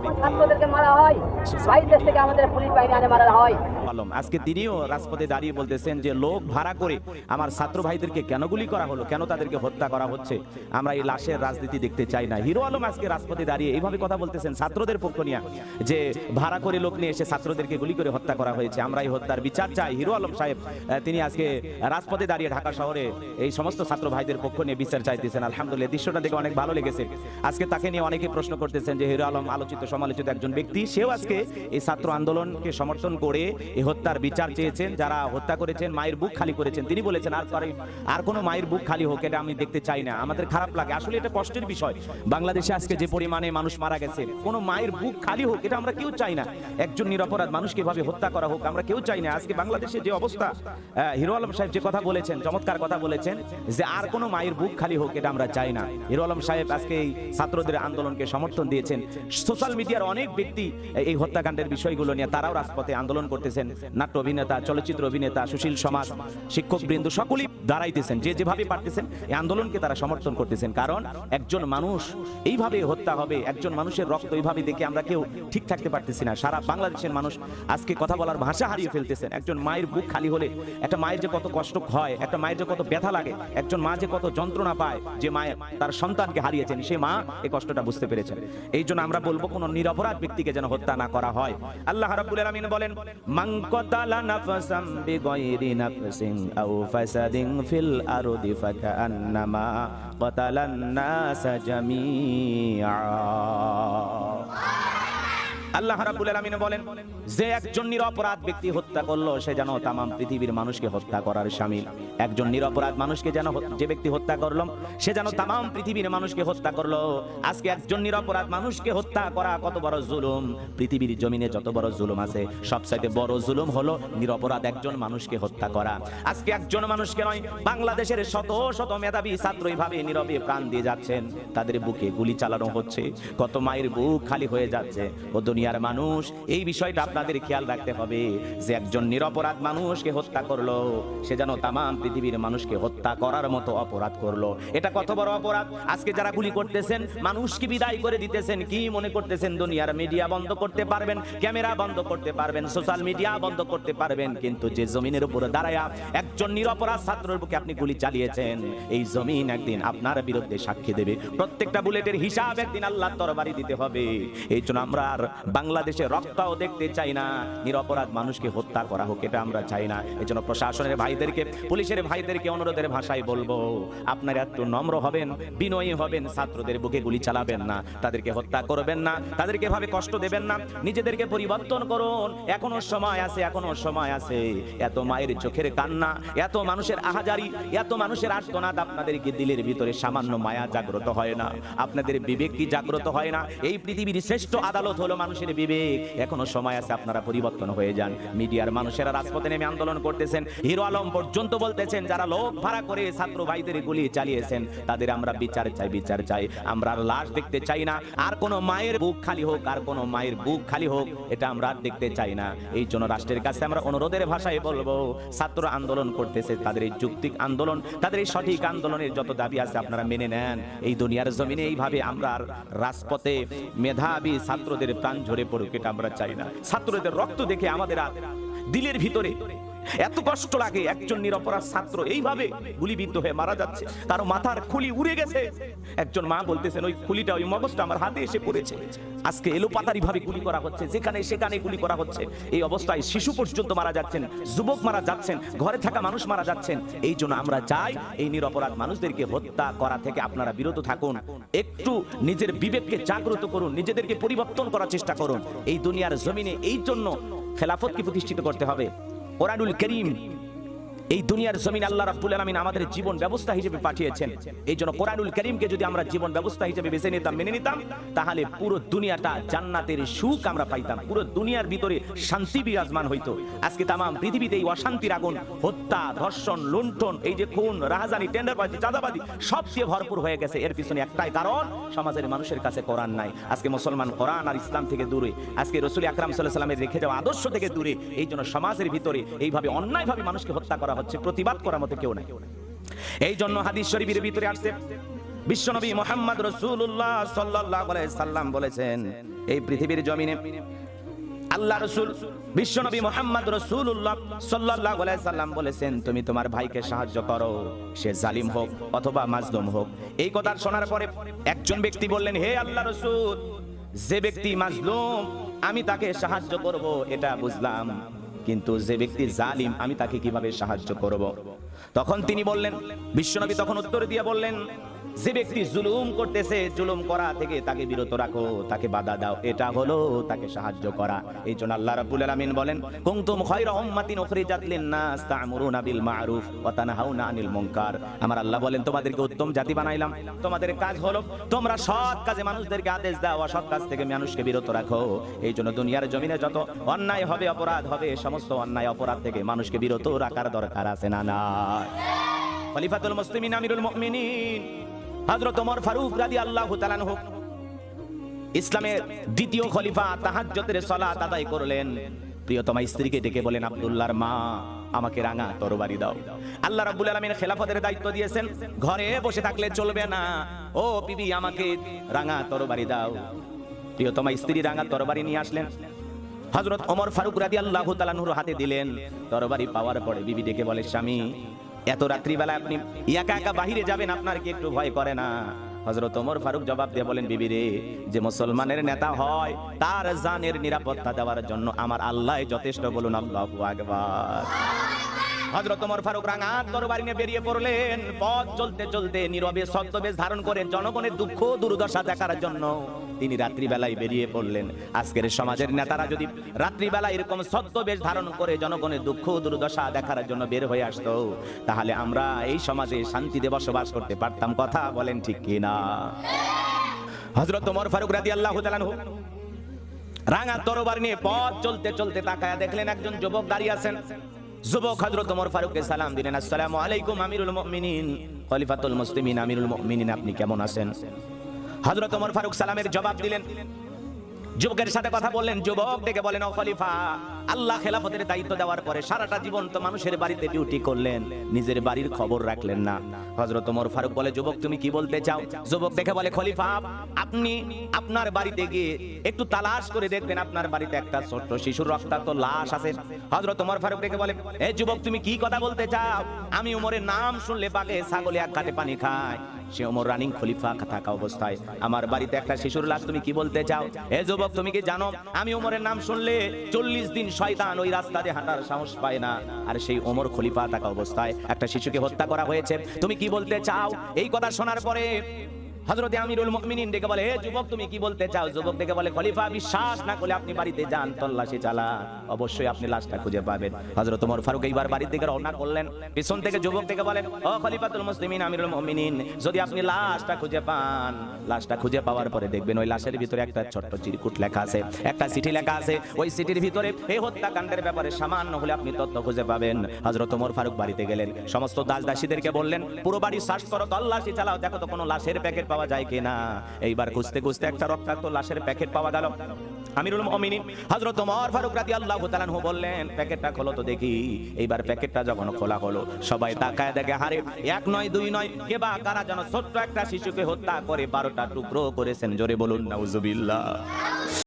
যখন ছাত্রদেরকে মারা হয়। বাইরের দেশ থেকে আমাদের পুলিশ বাহিনী আনে মারা হয়। আজকে তিনিও রাজপথে দাঁড়িয়ে বলতেছেন যে, লোক ভাড়া করে আমার ছাত্র ভাইদেরকে কেন গুলি করা হলো? কেন তাদেরকে হত্যা করা হচ্ছে? আমরা এই লাশের রাজনীতি দেখতে চাই না। হিরো আলম আজকে রাজপথে দাঁড়িয়ে এইভাবে কথা বলতেছেন ছাত্রদের পক্ষ নিয়ে, যে ভাড়া করে লোক নিয়ে এসে ছাত্রদেরকে গুলি করে হত্যা করা হয়েছে। আমরা এই হত্যার বিচার চাই। হিরো আলম সাহেব তিনি আজকে রাজপথে দাঁড়িয়ে ঢাকা শহরে এই সমস্ত ছাত্র ভাইদের পক্ষ নিয়ে বিচার চাইতেছেন। আলহামদুলিল্লাহ দৃশ্যটা দেখে অনেক ভালো লেগেছে। আজকে তাকে নিয়ে অনেকে প্রশ্ন করতেছেন যে, হিরো আলম আলোচিত সমালোচিত একজন ব্যক্তি, সেও আজকে এই ছাত্র আন্দোলনকে সমর্থন করে এই হত্যার বিচার চেয়েছেন, যারা হত্যা করেছেন, মায়ের বুক খালি করেছেন। তিনি বলেছেন, আর পরে আর কোনো মায়ের বুক খালি হোক, এটা আমি দেখতে চাই না। আমাদের খারাপ লাগে। আসলে এটা কষ্টের বিষয়। বাংলাদেশে আজকে যে পরিমাণে মানুষ মারা গেছে, কোনো মায়ের বুক খালি হোক, এটা আমরা কেউ চাই না। একজন নিরপরাধ মানুষকে এভাবে হত্যা করা হোক, আমরা কেউ চাই না। আজকে বাংলাদেশে যে অবস্থা হিরো আলম সাহেব যে কথা বলেছেন, চমৎকার কথা বলেছেন, যে আর কোনো মায়ের বুক খালি হোক, এটা আমরা চাই না। হিরো আলম সাহেব আজকে এই ছাত্রদের আন্দোলনকে সমর্থন দিয়েছেন। সোশ্যাল মিডিয়ার অনেক ব্যক্তি এই হত্যাকাণ্ডের বিষয়গুলো নিয়ে, তারাও রাজপথে আন্দোলন করতেছেন। নাট্য অভিনেতা, চলচ্চিত্র অভিনেতা, সুশীল সমাজ, শিক্ষক বৃন্দ সকলেই দাঁড়াইতেছেন, যে যেভাবে পারতেছেন এই আন্দোলনকে তারা সমর্থন করতেছেন। কারণ একজন মানুষ এইভাবে হত্যা হবে, একজন মানুষের রক্ত এইভাবে দেখে আমরা কেউ ঠিক থাকতে পারতেছি না। সারা বাংলাদেশের মানুষ আজকে কথা বলার ভাষা হারিয়ে ফেলতেছেন। একজন মায়ের বুক খালি হলে একটা মায়ের যে কত কষ্ট হয়, একটা মায়ের যে কত ব্যথা লাগে, একজন মা যে কত যন্ত্রণা পায়, যে মায়ের তার সন্তানকে হারিয়েছেন, সে মা এই কষ্টটা বুঝতে পেরেছেন। এই জন্য আমরা বলব, কোন নিরপরাধ ব্যক্তিকে যেন হত্যা না করা হয়। আল্লাহ রাব্বুল আলামিন বলেন, মান قتل نفسا بغير نفس أو فسد في الأرض فكأنما قتل الناس جميعا আল্লাহ রাব্বুল আলামিন বলেন, যে একজন নিরপরাধ ব্যক্তি হত্যা করল, সে যেন তামাম পৃথিবীর মানুষকে হত্যা করার শামিল। একজন নিরপরাধ মানুষকে যেন যে ব্যক্তি হত্যা করল, সে যেন তামাম পৃথিবীর মানুষকে হত্যা করল। আজকে একজন নিরপরাধ মানুষকে হত্যা করা কত বড় জুলুম। পৃথিবীর জমিনে যত বড় জুলুম আছে, সবচাইতে বড় জুলুম হলো নিরপরাধ একজন মানুষকে হত্যা করা। আজকে একজন মানুষকে নয়, বাংলাদেশের শত শত মেধাবী ছাত্র এইভাবে নীরবে প্রাণ দিয়ে যাচ্ছেন। তাদের বুকে গুলি চালানো হচ্ছে, কত মায়ের বুক খালি হয়ে যাচ্ছে। ও দুনিয়ার মানুষ, এই বিষয়টা আপনাদের খেয়াল রাখতে হবে যে একজন নিরপরাধ মানুষকে হত্যা করল, সে যেন তামাম পৃথিবীর মানুষকে হত্যা করার মতো অপরাধ করল। এটা কত বড় অপরাধ? আজকে যারা গুলি করতেছেন মানুষকে বিদায় করে দিতেছেন, কি মনে করতেছেন? দুনিয়ার মিডিয়া বন্ধ করতে পারবেন ক্যামেরা বন্ধ করতে পারবেন সোশ্যাল মিডিয়া বন্ধ করতে পারবেন, কিন্তু যে জমিনের উপরে দাঁড়ায়া একজন নিরপরাধ ছাত্রের বুকে আপনি গুলি চালিয়েছেন, এই জমিন একদিন আপনার বিরুদ্ধে সাক্ষী দেবে। প্রত্যেকটা বুলেটের হিসাব একদিন আল্লাহ তরবারি দিতে হবে। এই জন্য আমরা আর বাংলাদেশে রক্তাও দেখতে চাই না। নিরপরাধ মানুষকে হত্যা করা হোক, এটা আমরা চাই না। এই জন্য প্রশাসনের ভাইদেরকে, পুলিশের ভাইদেরকে অনুরোধের ভাষায় বলব, আপনারা একটু নম্র হবেন, বিনয়ী হবেন, ছাত্রদের বুকে গুলি চালাবেন না, তাদেরকে হত্যা করবেন না, তাদেরকে ভাবে কষ্ট দেবেন না, নিজেদেরকে পরিবর্তন করুন। এখনও সময় আছে, এখনও সময় আছে। এত মায়ের চোখের কান্না, এত মানুষের আহাজারি, এত মানুষের আর্তনাদ আপনাদের কি দিলের ভিতরে সামান্য মায়া জাগ্রত হয় না। আপনাদের বিবেক কি জাগ্রত হয় না? এই পৃথিবীর শ্রেষ্ঠ আদালত হলো মানুষের বিবেক এখনও সময় আছে আপনারা পরিবর্তন হয়ে যান। মিডিয়ার মানুষেরা রাজপথে নেমে আন্দোলন করতেছেন। হিরো আলম পর্যন্ত বলতেছেন, যারা লোক ভাড়া করে ছাত্র ভাইদের গুলি চালিয়েছেন, তাদের আমরা বিচার চাই বিচার চাই। আমরা আর লাশ দেখতে চাই না। আর কোনো মায়ের বুক খালি হোক, আর কোনো মায়ের বুক খালি হোক, এটা আমরা আর দেখতে চাই না। এই জন্য রাষ্ট্রের কাছে আমরা অনুরোধের ভাষায় বলব, ছাত্র আন্দোলন করতেছে, তাদের এই যুক্তিক আন্দোলন, তাদের এই সঠিক আন্দোলনের যত দাবি আছে আপনারা মেনে নেন। এই দুনিয়ার জমিনে এইভাবে আমরা রাজপথে মেধাবী ছাত্রদের প্রাণ ঝরে পড়ুক এটা আমরা চাই না। ছাত্রদের রক্ত দেখে আমাদের দিলের ভিতরে এত কষ্ট লাগে, একজন নিরপরাধ ছাত্র এইভাবে গুলিবিদ্ধ হয়ে মারা যাচ্ছে। তার মাথার খুলি উড়ে গেছে। একজন মা বলতেছেন, ওই খুলিটা, ওই মগজটা আমার হাতে এসে পড়েছে। আজকে এলোপাতারি ভাবে গুলি করা হচ্ছে, যেখানে সেখানে গুলি করা হচ্ছে। এই অবস্থায় শিশু পর্যন্ত মারা যাচ্ছেন, যুবক মারা যাচ্ছেন, ঘরে থাকা মানুষ মারা যাচ্ছেন। এই জন্য আমরা চাই এই নিরপরাধ মানুষদেরকে হত্যা করা থেকে আপনারা বিরত থাকুন। একটু নিজের বিবেককে জাগ্রত করুন, নিজেদেরকে পরিবর্তন করার চেষ্টা করুন। এই দুনিয়ার জমিনে এই জন্য খেলাফতকে প্রতিষ্ঠিত করতে হবে। কোরআনুল করিম এই দুনিয়ার জমিন আল্লাহ রাব্বুল আলামিন আমাদের জীবন ব্যবস্থা হিসেবে পাঠিয়েছেন। এই জন্য কোরআনুল করিমকে যদি আমরা জীবন ব্যবস্থা হিসেবে বেছে নিতাম, মেনে নিতাম, তাহলে পুরো দুনিয়াটা জান্নাতের সুখ আমরা পাইতাম। পুরো দুনিয়ার ভিতরে শান্তি বিরাজমান হইতো। আজকে তামাম পৃথিবীতে এই অশান্তির আগুন, হত্যা, ধর্ষণ, লুণ্ঠন, এই যে খুন, রাহাজানি, টেন্ডারবাজি, চাঁদাবাজি, সব দিয়ে ভরপুর হয়ে গেছে। এর পিছনে একটাই কারণ, সমাজের মানুষের কাছে কোরআন নাই। আজকে মুসলমান কোরআন আর ইসলাম থেকে দূরে। আজকে রসুল আকরাম সাল্লাহ সাল্লামের রেখে যাওয়া আদর্শ থেকে দূরে। এই জন্য সমাজের ভিতরে এইভাবে অন্যায়ভাবে মানুষকে হত্যা করা হচ্ছে প্রতিবাদ করার মতো কেউ নাই। এই জন্য হাদিস শরীফের ভিতরে আসছে, বিশ্বনবী মোহাম্মদ রসুল্লাহ সাল্লাহ সাল্লাম বলেছেন, এই পৃথিবীর জমিনে আল্লাহ রসুল, বিশ্বনবী মোহাম্মদ রসুল্লাহ সাল্লাহ সাল্লাম বলেছেন, তুমি তোমার ভাইকে সাহায্য করো, সে জালিম হোক অথবা মাজলুম হোক। এই কথা শোনার পরে একজন ব্যক্তি বললেন, হে আল্লাহ রসুল, যে ব্যক্তি মাজলুম, আমি তাকে সাহায্য করব, এটা বুঝলাম। কিন্তু যে ব্যক্তি জালিম, আমি তাকে কীভাবে সাহায্য করব? তখন তিনি বললেন, বিশ্বনবী তখন উত্তর দিয়ে বললেন যে ব্যক্তি জুলুম করতেছে, জুলুম করা থেকে তাকে বিরত রাখো, তাকে বাধা দাও। এটা হলো তাকে সাহায্য করা। এই জন্য আল্লাহ রাব্বুল আলামিন বলেন, কুনতুম খায়রা উম্মাতিন উখরিজাত লিন-নাস, তা'মুরুনা বিল মা'রুফ ওয়া তানহাউনা আনিল মুনকার। আমার আল্লাহ বলেন, তোমাদেরকে উত্তম জাতি বানাইলাম। তোমাদের কাজ হলো, তোমরা সৎ কাজে মানুষদেরকে আদেশ দাও, অসৎ কাজ থেকে মানুষকে বিরত রাখো। এই জন্য দুনিয়ার জমিনে যত অন্যায় হবে, অপরাধ হবে, সমস্ত অন্যায়, অপরাধ থেকে মানুষকে বিরত রাখার দরকার আছে না না খলিফাতুল মুসলিমিন, আমিরুল মুমিনিন হযরত ওমর ফারুক রাদিয়াল্লাহু তাআলা আনহু ইসলামের দ্বিতীয় খলিফা তাহাজ্জুদের সালাত আদায় করলেন। প্রিয়তমা স্ত্রীকে ডেকে বলেন, আব্দুল্লাহর মা, আমাকে রাঙা তরবারি দাও। আল্লাহ রাব্বুল আলামিন খেলাফতের দায়িত্ব দিয়েছেন, ঘরে বসে থাকলে চলবে না। ও বিবি, আমাকে রাঙা তরবারি দাও। প্রিয়তমা স্ত্রী রাঙা তরবারি নিয়ে আসলেন। হযরত ওমর ফারুক রাদিয়াল্লাহু তাআলা আনহুর হাতে দিলেন তরবারি পাওয়ার পরে বিবি ডেকে বলে, স্বামী এত রাত্রিবেলা আপনি একা একা বাহিরে যাবেন, আপনার কি একটু ভয় করে না? হজরত ওমর ফারুক জবাব দিয়ে বলেন, বিবি রে, যে মুসলমানের নেতা হয়, তার জানের নিরাপত্তা দেওয়ার জন্য আমার আল্লাহ যথেষ্ট বলুন, আল্লাহু আকবার। ফারুক বেরিয়ে পড়লেন। পথ চলতে চলতে ধারণ করে জনগণের দুঃখ দুর্দশা দেখার জন্য তিনি রাত্রিবেলায় বেরিয়ে পড়লেন। আজকের সমাজের নেতারা যদি রাত্রিবেলা এরকম ছদ্মবেশ ধারণ করে জনগণের দুঃখ দুর্দশা দেখার জন্য বের হয়ে আসতো, তাহলে আমরা এই সমাজে শান্তিতে বসবাস করতে পারতাম, কথা বলেন ঠিক কিনা? হজরত ওমর ফারুক তাআলা আনহু রাঙা তরবার নিয়ে পথ চলতে চলতে তাকায়া দেখলেন একজন যুবক দাঁড়িয়ে আছেন। যুবক হযরত ওমর ফারুককে সালাম দিলেন, আসসালামু আলাইকুম আমিরুল মুমিনিন, খলিফাতুল মুসলিমিন, আমিরুল মুমিনিন, আপনি কেমন আছেন? হযরত ওমর ফারুক সালামের জবাব দিলেন। যুবকের সাথে কথা বললেন, যুবক ডেকে বলেন, ও খলিফা আল্লাহ খেলাফতের দায়িত্ব দেওয়ার পরে সারাটা জীবন তো মানুষের বাড়িতে ডিউটি করলেন। নিজের বাড়ির খবর রাখলেন না। হযরত ওমর ফারুক বলে, যুবক, তুমি কি বলতে চাও? যুবক দেখে বলে, খলিফা, আপনি আপনার বাড়িতে গিয়ে একটু তালাশ করে দেখবেন, আপনার বাড়িতে একটা ছোট্ট শিশুর রক্তাক্ত লাশ আছে। হযরত ওমর ফারুক ডেকে বলে, এ যুবক, তুমি কি কথা বলতে চাও? আমি ওমরের নাম শুনলে বাগে ছাগলে এক ঘাটে পানি খায়। সে ওমর রানিং খলিফা থাকা অবস্থায়, আমার বাড়িতে একটা শিশুর লাশ তুমি কি বলতে চাও? এ যুবক, তুমি কি জানো? আমি ওমরের নাম শুনলে চল্লিশ দিন শয়তান ওই রাস্তা দিয়ে হাঁটার সাহস পায় না। আর সেই ওমর খলিফা থাকা অবস্থায় একটা শিশুকে হত্যা করা হয়েছে। তুমি কি বলতে চাও? এই কথা শোনার পরে হযরত আমিরুল মুমিনিন ডেকে বলে, হে যুবক, তুমি কি বলতে চাও? যুবক ডেকে বলে, খলিফা, বিশ্বাস না করলে আপনি বাড়িতে যান, তল্লাশি চালান। অবশ্যই আপনি লাশটা খুঁজে পাবেন। হযরত ওমর ফারুক এইবার বাড়ির দিকে রওনা করলেন। পিছন থেকে যুবক থেকে বলেন ও খলিফাতুল মুসলিমিন, আমিরুল মুমিনিন, যদি আপনি লাশটা খুঁজে পান, লাশটা খুঁজে পাওয়ার পরে দেখবেন ওই লাশের ভিতরে একটা ছোট্ট চিরকুট লেখা আছে, একটা চিঠি লেখা আছে। ওই চিঠির ভিতরে এই হত্যাকাণ্ডের ব্যাপারে সামান্য হলে আপনি তথ্য খুঁজে পাবেন। হযরত ওমর ফারুক বাড়িতে গেলেন। সমস্ত দাস দাসীদেরকে বললেন, পুরো বাড়ি সার্চ করো, তল্লাশি চালাও, দেখো তো কোনো লাশের প্যাকেট পাওয়া যায় কিনা? এইবার খুঁজতে খুঁজতে একটা রক্তাক্ত লাশের প্যাকেট পাওয়া গেল। আমিরুল প্যাকেটটা খোলো তো দেখি। এইবার প্যাকেটটা যখন খোলা হলো, সবাই দেখে হারে, এক নয়, দুই নয়, কে বা কারা যেন ছোট্ট একটা শিশুকে হত্যা করে বারোটা টুকরো করেছেন। জোরে বলুন